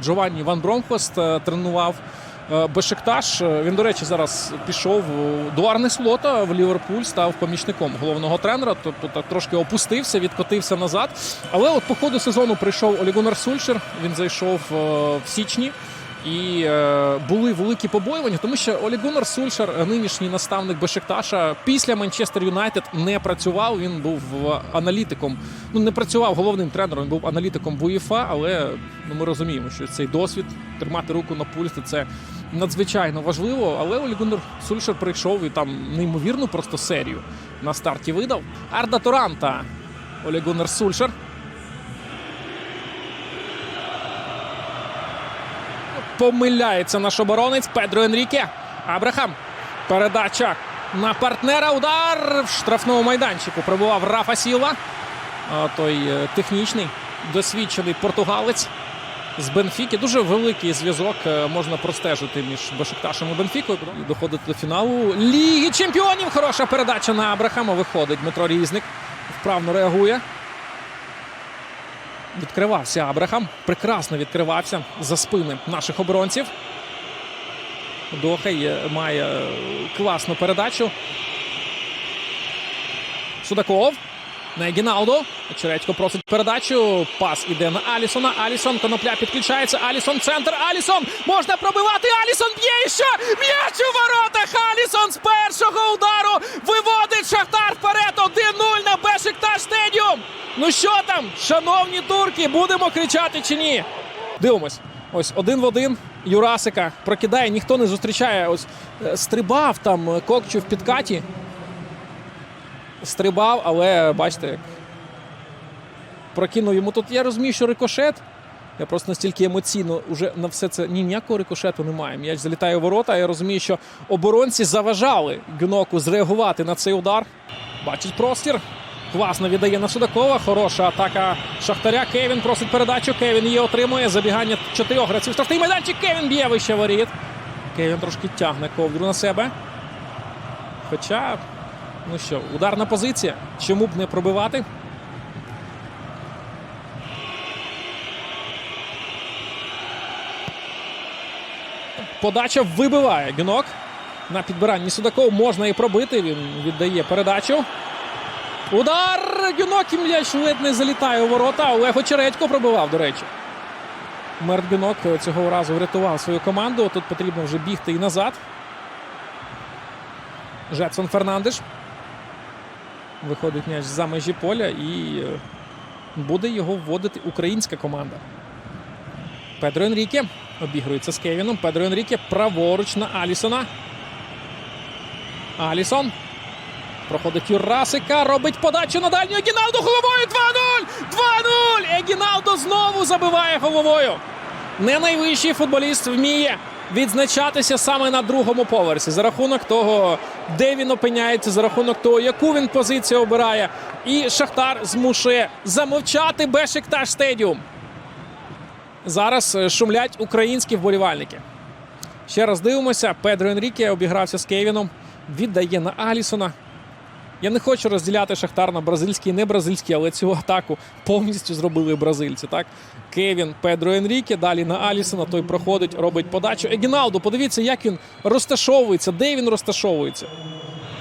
Джованні Ван Бромхост е, тренував е, Бешикташ. Е, Він, до речі, зараз пішов до Арне Слота в Ліверпуль, став помічником головного тренера. Тобто так трошки опустився, відкотився назад. Але от по ходу сезону прийшов Олігунар Сульшер. Він зайшов в січні. І е, були великі побоювання, тому що Олігунар Сульшер, нинішній наставник Бешикташа, після Манчестер Юнайтед не працював. Він був аналітиком. Ну не працював головним тренером, він був аналітиком УЄФА, але ну, ми розуміємо, що цей досвід тримати руку на пульсі це надзвичайно важливо. Але Олігунар Сульшер прийшов і там неймовірну просто серію на старті видав. Арда Торанта. Олігунар Сульшер. Помиляється наш оборонець Педро Енріке. Абрахам. Передача на партнера. Удар в штрафному майданчику. Пробував Рафа Сілва. А, Той е, технічний, досвідчений португалець з Бенфіки. Дуже великий зв'язок е, можна простежити між Бешикташем і Бенфікою. І доходить до фіналу Ліги Чемпіонів. Хороша передача на Абрахама. Виходить Дмитро Різник. Вправно реагує. Відкривався Абрахам. Прекрасно відкривався за спини наших оборонців. Дохай е, має е, класну передачу. Судаков. На Гіналду. Чередько просить передачу. Пас іде на Алісона. Алісон. Конопля підключається. Алісон. Центр. Алісон. Можна пробивати. Алісон б'є ще. М'яч у воротах. Алісон з першого удару виводить Шахтар вперед. 1-0 на Бешикташ Стедіум. Ну що там, шановні турки, будемо кричати чи ні? Дивимось. Ось один в один. Юрасика прокидає, ніхто не зустрічає. Ось е, стрибав там е, Кокчу в підкаті. Стрибав, але бачите, як прокинув йому тут. Я розумію, що рикошет. Я просто настільки емоційно вже на все це ні, ніякого рикошету немає. М'яч залітає в ворота. Я розумію, що оборонці заважали Гюноку зреагувати на цей удар. Бачить простір. Класно віддає на Судакова. Хороша атака Шахтаря. Кевін просить передачу. Кевін її отримує. Забігання чотирьох гравців. Штрафний майданчик. Кевін б'є вище воріт. Кевін трошки тягне ковдру на себе. Хоча, ну що, ударна позиція. Чому б не пробивати? Подача вибиває Гюнок. На підбиранні Судаков можна і пробити. Він віддає передачу. Удар! Гюнок і м'яч ледь не залітає у ворота. Олег Очередько пробивав, до речі. Мерт Гюнок цього разу врятував свою команду. Тут потрібно вже бігти і назад. Жетсон Фернандеш. Виходить м'яч за межі поля і е, буде його вводити українська команда. Педро Енріке обігрується з Кевіном. Педро Енріке праворуч на Алісона. Алісон. Проходить Юрасика, робить подачу на дальню Егіналду головою 2-0! 2-0! Егіналдо знову забиває головою. Не найвищий футболіст вміє відзначатися саме на другому поверсі за рахунок того, де він опиняється, за рахунок того, яку він позицію обирає. І Шахтар змушує замовчати Бешикташ Стедіум. Зараз е, шумлять українські вболівальники. Ще раз дивимося. Педро Енріке обігрався з Кевіном. Віддає на Алісона. Я не хочу розділяти Шахтар на бразильський і не бразильський, але цю атаку повністю зробили бразильці. Так, Кевін, Педро Енріке, далі на Алісона. Той проходить, робить подачу. Егіналду, подивіться, як він розташовується, де він розташовується.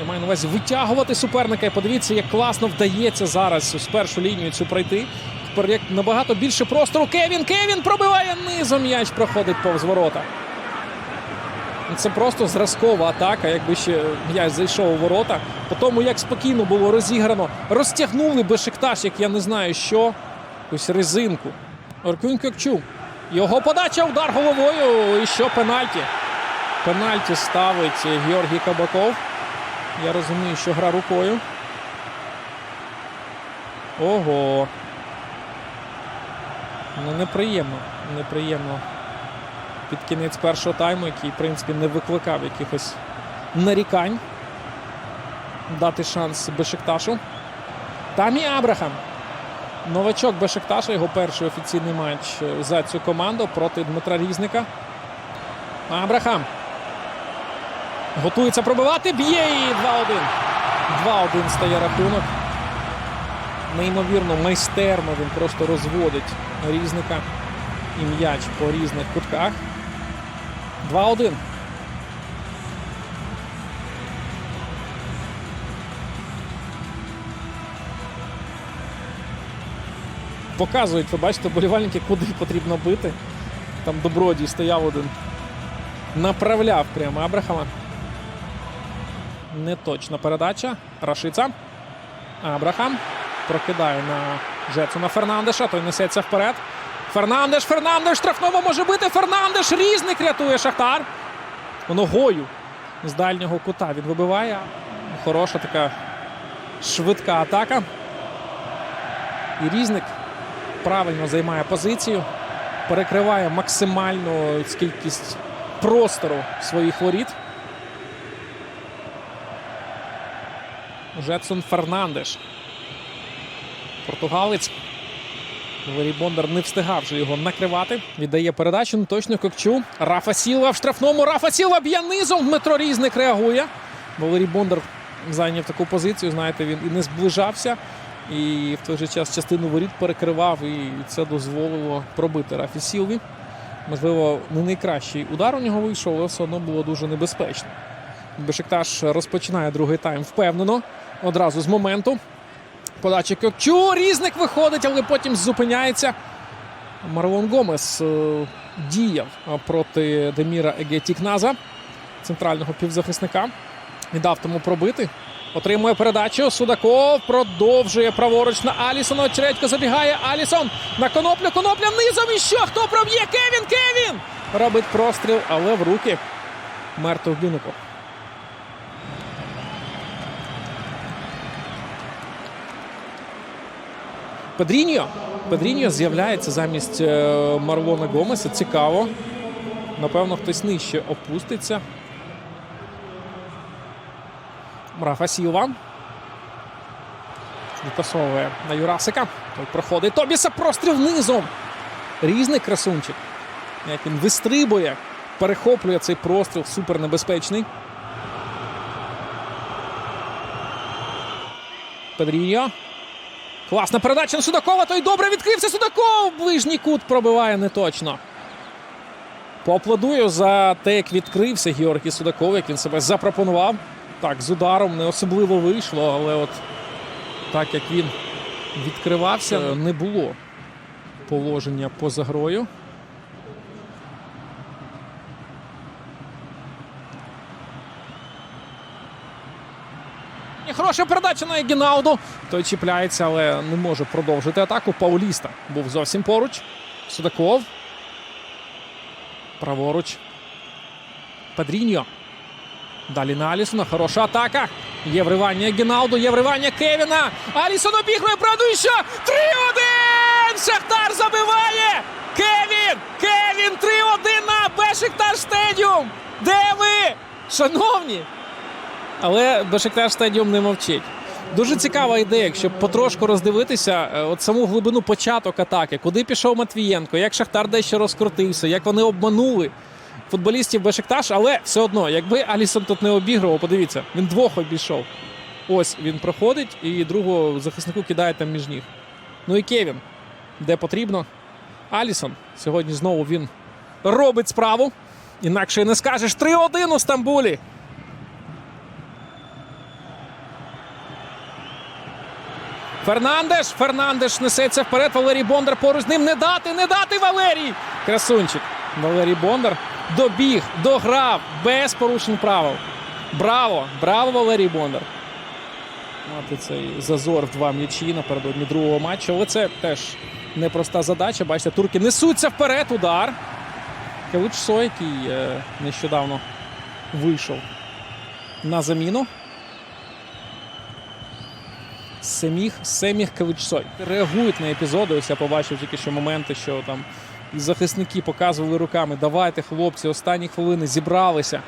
Я маю на увазі витягувати суперника. І подивіться, як класно вдається зараз з першу лінію цю пройти. Тепер як набагато більше простору. Кевін, Кевін пробиває низом. М'яч проходить повз ворота. Це просто зразкова атака, якби ще м'яч зайшов у ворота. По тому, як спокійно було розіграно, розтягнули Бешикташ, як я не знаю що. Якусь резинку. Оркюнь Кокчу. Його подача, удар головою. І що пенальті. Пенальті ставить Георгій Кабаков. Я розумію, що гра рукою. Ого. Ну, неприємно. Неприємно під кінець першого тайму, який, в принципі, не викликав якихось нарікань. Дати шанс Бешикташу. І Абрахам. Новачок Бешикташа, його перший офіційний матч за цю команду проти Дмитра Різника. Абрахам. Готується пробивати. Б'є і 2-1. 2-1 стає рахунок. Неймовірно, майстерно він просто розводить різника. І м'яч по різних кутках. 2-1. Показують, ви бачите, болівальники, куди потрібно бити. Там добродій стояв один. Направляв прямо Абрахама. Неточна передача. Рашиця. Абрахам прокидає на Жецуна Фернандеша. Той несеться вперед. Фернандеш, Фернандеш штрафного може бити. Фернандеш різник рятує Шахтар. Ногою з дальнього кута він вибиває. Хороша така швидка атака. І різник правильно займає позицію. Перекриває максимальну кількість простору своїх воріт. Жетсон Фернандеш. Португалець. Валерій Бондар не встигав вже його накривати. Віддає передачу ну, точно Кокчу. Рафа Сілва в штрафному. Рафа Сілва б'є низом. Дмитро Різник реагує. Валерій Бондар зайняв таку позицію. Знаєте, він і не зближався. І в той же час частину воріт перекривав. І це дозволило пробити Рафі Сілві. Можливо, не найкращий удар у нього вийшов, але все одно було дуже небезпечно. Бешикташ розпочинає другий тайм впевнено. Одразу з моменту. Подача Кокчу. Різник виходить, але потім зупиняється. Марлон Гомес е, діяв проти Деміра Егетікназа, центрального півзахисника. І дав тому пробити. Отримує передачу. Судаков продовжує праворуч на Алісона. Очередько забігає. Алісон на коноплю. Конопля низом. І що? Хто проб'є? Кевін! Кевін! Робить простріл, але в руки Мерту Гюнику. Педріньо. Педріньо з'являється замість е, Марлона Гомеса. Цікаво. Напевно, хтось нижче опуститься. Рафа Сілва. Відпасовує на Юрасика. Той проходить Тобіса простріл низом. Різний красунчик. Як він вистрибує, перехоплює цей простріл супер небезпечний. Педріньо. Класна передача на Судакова. Той добре відкрився. Судаков. Ближній кут пробиває неточно. Поаплодую за те, як відкрився Георгій Судаков, як він себе запропонував. Так, з ударом не особливо вийшло, але от так як він відкривався, не було положення поза грою. Хороша передача на Егінауду. Той чіпляється, але не може продовжити атаку. Пауліста був зовсім поруч. Судаков. Праворуч. Падріньо. Далі на Алісона. Хороша атака. Є вривання Гіналду, є вривання Кевіна. Алісон обігрує, правду і що? 3-1! Шахтар забиває! Кевін! Кевін! 3-1 на Бешиктар Стедіум! Де ви? Шановні! Але Бешиктар Стадіум не мовчить. Дуже цікава ідея, якщо потрошку роздивитися е, от саму глибину початок атаки, куди пішов Матвієнко, як Шахтар дещо розкрутився, як вони обманули футболістів Бешикташ, але все одно, якби Алісон тут не обігрував, подивіться, він двох обійшов. Ось він проходить і другого захиснику кидає там між ніг. Ну і Кевін, де потрібно. Алісон сьогодні знову він робить справу. Інакше не скажеш 3-1 у Стамбулі. Фернандеш. Фернандеш несеться вперед. Валерій Бондар поруч з ним. Не дати, не дати Валерій. Красунчик. Валерій Бондар добіг, дограв без порушень правил. Браво! Браво, Валерій Бондар. Мати цей зазор в два м'ячі напередодні другого матчу. Але це теж непроста задача. Бачите, турки несуться вперед. Удар. Келуч Сой, який е, нещодавно вийшов на заміну. Семіх, Семіх Кавичсой. Реагують на епізоди. Ось я побачив тільки що моменти, що там захисники показували руками. Давайте, хлопці, останні хвилини зібралися.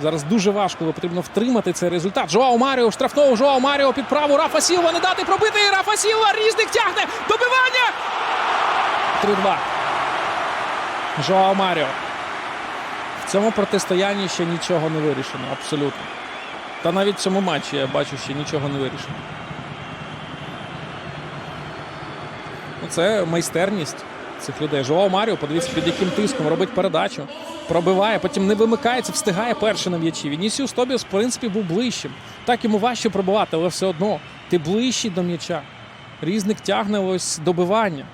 Зараз дуже важко, але потрібно втримати цей результат. Жоао Маріо штрафного Жоао Маріо під праву. Рафа Сілва не дати пробити. І Рафа Сілва різник тягне. Добивання. 3-2. Жоао Маріо. В цьому протистоянні ще нічого не вирішено. Абсолютно. Та навіть в цьому матчі я бачу, що нічого не вирішено. Це майстерність цих людей. Жоао Маріо, подивіться, під яким тиском робить передачу, пробиває, потім не вимикається, встигає перший на м'ячі. Вінісіус Тобіас, в принципі, був ближчим. Так йому важче пробивати, але все одно ти ближчий до м'яча. Різник тягне ось добивання.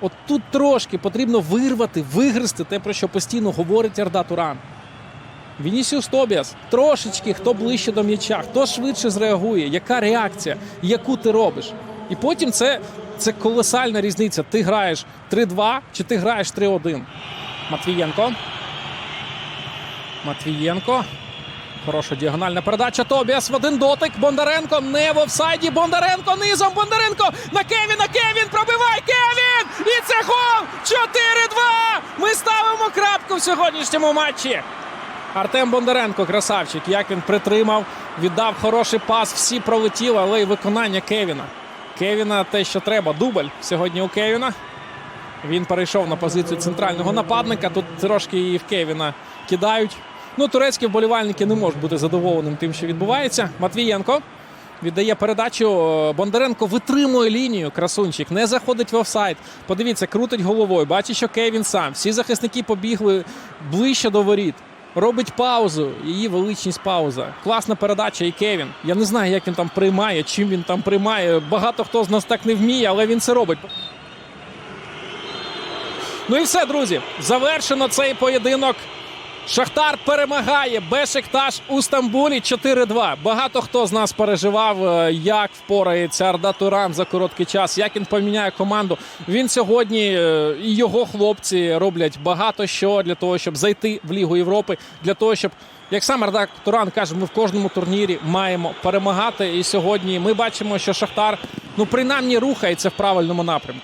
От тут трошки потрібно вирвати, вигризти те, про що постійно говорить Арда Туран. Вінісіус Тобіас трошечки хто ближче до м'яча, хто швидше зреагує, яка реакція, яку ти робиш. І потім це, це колосальна різниця. Ти граєш 3-2 чи ти граєш 3-1. Матвієнко. Матвієнко. Хороша діагональна передача. Тобіас в один дотик. Бондаренко не в офсайді. Бондаренко низом. Бондаренко на Кевіна. Кевін пробивай. Кевін! І це гол! 4-2! Ми ставимо крапку в сьогоднішньому матчі. Артем Бондаренко, красавчик, як він притримав, віддав хороший пас, всі пролетіли, але й виконання Кевіна. Кевіна те, що треба. Дубль сьогодні у Кевіна. Він перейшов на позицію центрального нападника. Тут трошки і в Кевіна кидають. Ну, турецькі вболівальники не можуть бути задоволеним тим, що відбувається. Матвієнко віддає передачу. Бондаренко витримує лінію. Красунчик не заходить в офсайд. Подивіться, крутить головою. Бачить, що Кевін сам. Всі захисники побігли ближче до воріт. Робить паузу. Її величність пауза. Класна передача і Кевін. Я не знаю, як він там приймає, чим він там приймає. Багато хто з нас так не вміє, але він це робить. Ну і все, друзі. Завершено цей поєдинок. Шахтар перемагає Бешикташ у Стамбулі 4-2. Багато хто з нас переживав, е, як впорається Арда Туран за короткий час, як він поміняє команду. Він сьогодні е, і його хлопці роблять багато що для того, щоб зайти в Лігу Європи, для того, щоб. Як сам Арда Туран каже, ми в кожному турнірі маємо перемагати. І сьогодні ми бачимо, що Шахтар ну принаймні рухається в правильному напрямку.